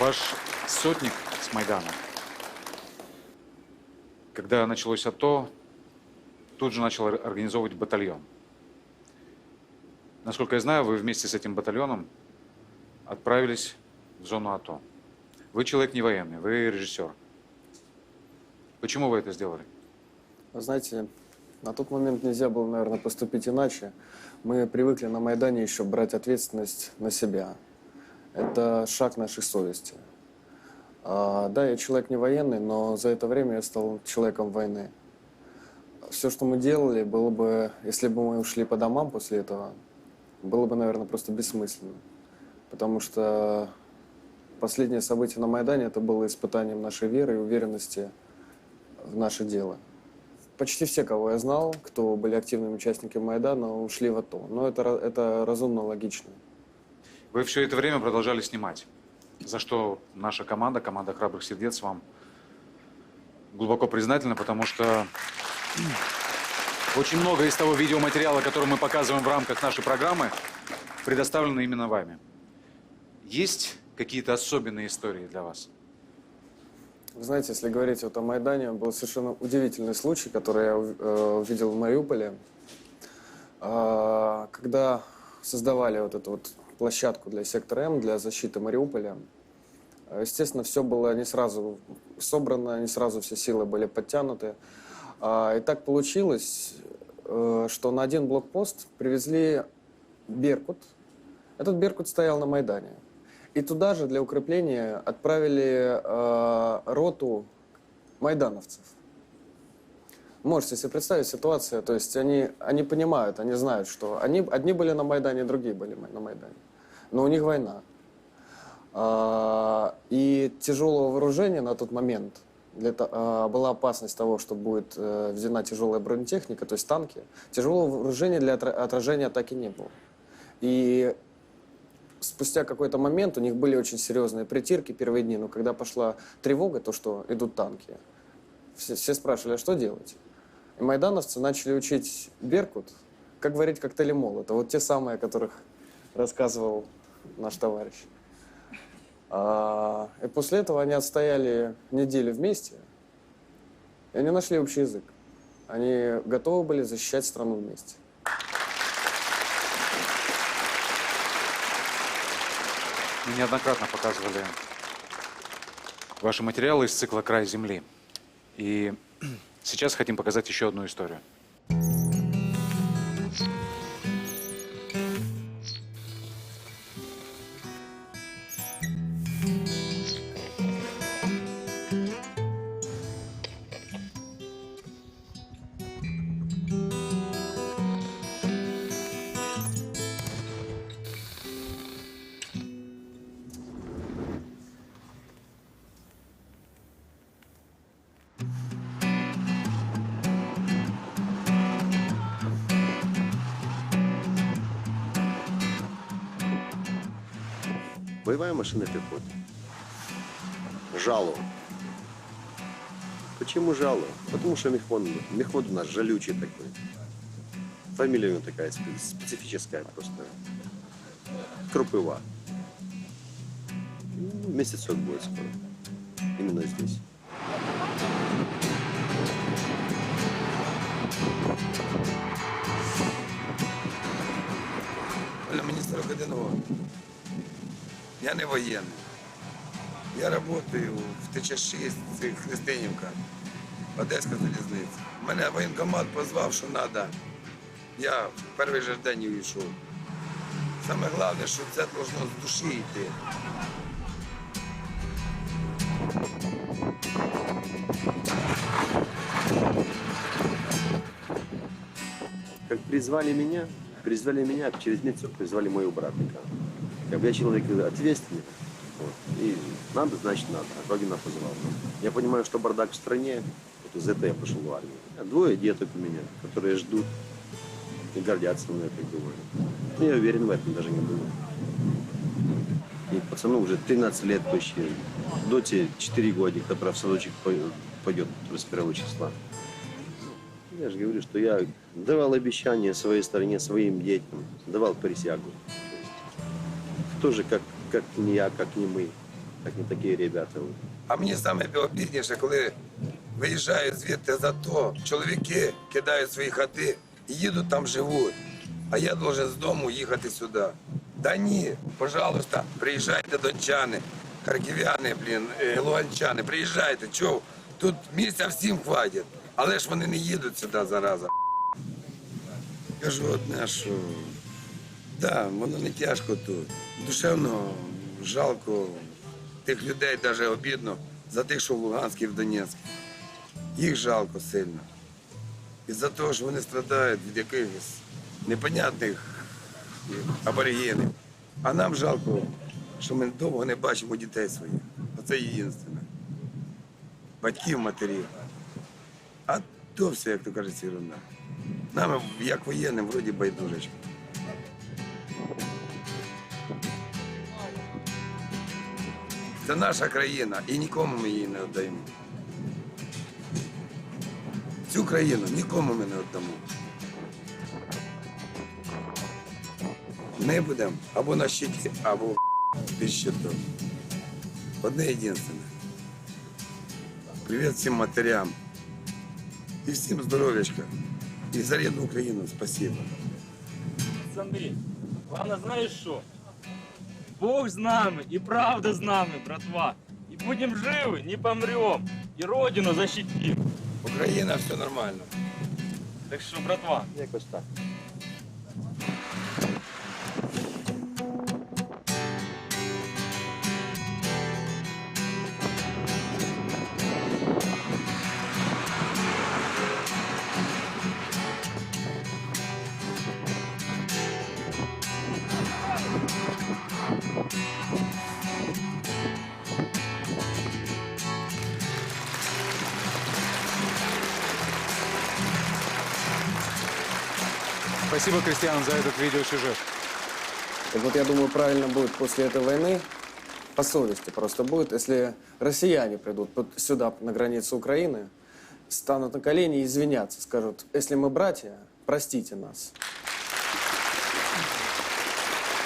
Ваш сотник с Майдана, когда началось АТО, тут же начал ор- организовывать батальон. Насколько я знаю, вы вместе с этим батальоном отправились в зону АТО. Вы человек не военный, вы режиссер. Почему вы это сделали? Вы знаете, на тот момент нельзя было, наверное, поступить иначе. Мы привыкли на Майдане еще брать ответственность на себя. Это шаг нашей совести. А, да, я человек не военный, но за это время я стал человеком войны. Все, что мы делали, было бы, если бы мы ушли по домам после этого, было бы, наверное, просто бессмысленно. Потому что последнее событие на Майдане это было испытанием нашей веры и уверенности в наше дело. Почти все, кого я знал, кто были активными участниками Майдана, ушли в АТО. Но это, это разумно, логично. Вы все это время продолжали снимать, за что наша команда, команда храбрых сердец вам глубоко признательна, потому что очень много из того видеоматериала, который мы показываем в рамках нашей программы, предоставлено именно вами. Есть какие-то особенные истории для вас? Вы знаете, если говорить вот о Майдане, был совершенно удивительный случай, который я э, увидел в Мариуполе. А, когда создавали вот эту вот площадку для сектора М, для защиты Мариуполя, э, естественно, все было не сразу собрано, не сразу все силы были подтянуты. А, И так получилось, э, что на один блокпост привезли Беркут. Этот Беркут стоял на Майдане. И туда же для укрепления отправили э, роту майдановцев. Можете себе представить ситуацию, то есть они, они понимают, они знают, что они, одни были на Майдане, другие были на Майдане. Но у них война. А, и тяжелого вооружения на тот момент для, а, была опасность того, что будет э, взята тяжелая бронетехника, то есть танки. Тяжелого вооружения для отра- отражения атаки не было. И спустя какой-то момент у них были очень серьезные притирки первые дни, но когда пошла тревога, то, что идут танки, все, все спрашивали, а что делать? И майдановцы начали учить Беркут, как варить коктейли мол. Это вот те самые, о которых рассказывал наш товарищ. А, и после этого они отстояли неделю вместе, и они нашли общий язык. Они готовы были защищать страну вместе. Мы неоднократно показывали ваши материалы из цикла «Край земли». И сейчас хотим показать еще одну историю. Боевая машина пехоты. Жало. Почему жало? Потому что Мехмон, Мехмон у нас жалючий такой. Фамилия у него такая спе- специфическая просто. Крупыва. Ну, Месяцок будет скоро. Именно здесь. Оля, мені 41 год. Я не воєнний. Я працюю в ТЧ-6, Христинівка, Одеська залізниця. Мене воєнкомат позвав, що треба. Я в перший же день і йшов. Саме головне, що це должно з душі йти. Как призвали меня, призвали меня, через месяц призвали моего братника. Как бы я человек ответственный, вот, и надо, значит надо. Родина позвала. Я понимаю, что бардак в стране, вот из-за этого я пошел в армию. А двое деток у меня, которые ждут и гордятся мной, как думаю. Ну, я уверен в этом, даже не думаю. И пацану уже 13 лет почти. Доте 4 годика, которая в садочек по- пойдет 21 числа. Я же говорю, что я давал обещания своей стране, своим детям, давал присягу. То есть, как, как не я, как не мы, как не такие ребята. вот. А мені саме обідніше, коли виїжджають звідти за то, чоловіки кидають свої хати і їдуть там живуть. А я должен з дому їхати сюди. Да ні, пожалуйста, приїжджайте дончани, харків'яни, блін, е, луганчани, приїжджайте. Чого? Тут місця всім хватить. Але ж вони не їдуть сюди зараза. Кажу одне, що да, воно не тяжко тут. Душевно жалко тих людей, навіть обідно за тих, що в Луганську і в Донецьку. Їх жалко сильно. І за те, що вони страдають від якихось непонятних аборигенів. А нам жалко, що ми довго не бачимо дітей своїх. Оце єдине. Батьків, матерів. А то все, як то кажуть, ерунда. Нам, як воєнним, вроді байдужечко. Це наша країна, і нікому ми її не віддаємо. Цю країну нікому ми не віддамо. Ми будемо або на щиті, або під щитом. Одне єдине. Привіт всім матерям. І всім здоров'ячка. І за рідну Україну спасибо. Андрій, головне, знаєш що? Бог з нами і правда з нами, братва. І будемо живі, не помрем. І родину защитим. Україна, все нормально. Так що, братва, Якось так. Спасибо, Кристиан, за этот видеосюжет. Так вот, я думаю, правильно будет после этой войны, по совести просто будет, если россияне придут сюда, на границу Украины, станут на колени и извиняться, скажут, если мы братья, простите нас.